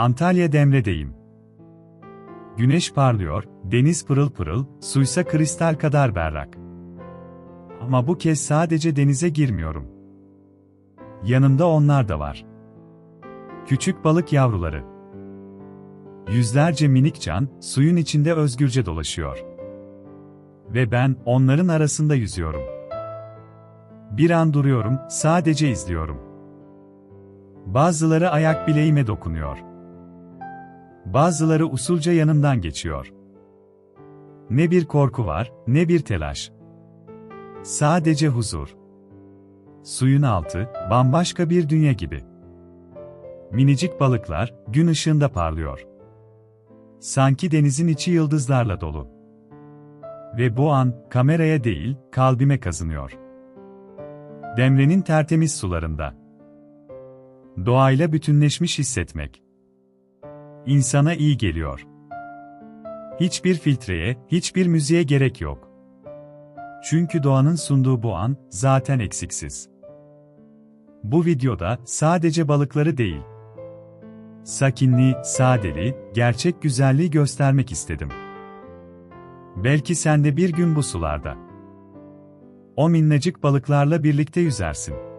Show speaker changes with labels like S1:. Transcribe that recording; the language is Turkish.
S1: Antalya Demre'deyim. Güneş parlıyor, deniz pırıl pırıl, suysa kristal kadar berrak. Ama bu kez sadece denize girmiyorum. Yanımda onlar da var. Küçük balık yavruları. Yüzlerce minik can, suyun içinde özgürce dolaşıyor. Ve ben, onların arasında yüzüyorum. Bir an duruyorum, sadece izliyorum. Bazıları ayak bileğime dokunuyor. Bazıları usulca yanımdan geçiyor. Ne bir korku var, ne bir telaş. Sadece huzur. Suyun altı, bambaşka bir dünya gibi. Minicik balıklar, gün ışığında parlıyor. Sanki denizin içi yıldızlarla dolu. Ve bu an, kameraya değil, kalbime kazınıyor. Demrenin tertemiz sularında. Doğayla bütünleşmiş hissetmek. İnsana iyi geliyor. Hiçbir filtreye, hiçbir müziğe gerek yok. Çünkü doğanın sunduğu bu an, zaten eksiksiz. Bu videoda, sadece balıkları değil, sakinliği, sadeliği, gerçek güzelliği göstermek istedim. Belki sen de bir gün bu sularda. O minnacık balıklarla birlikte yüzersin.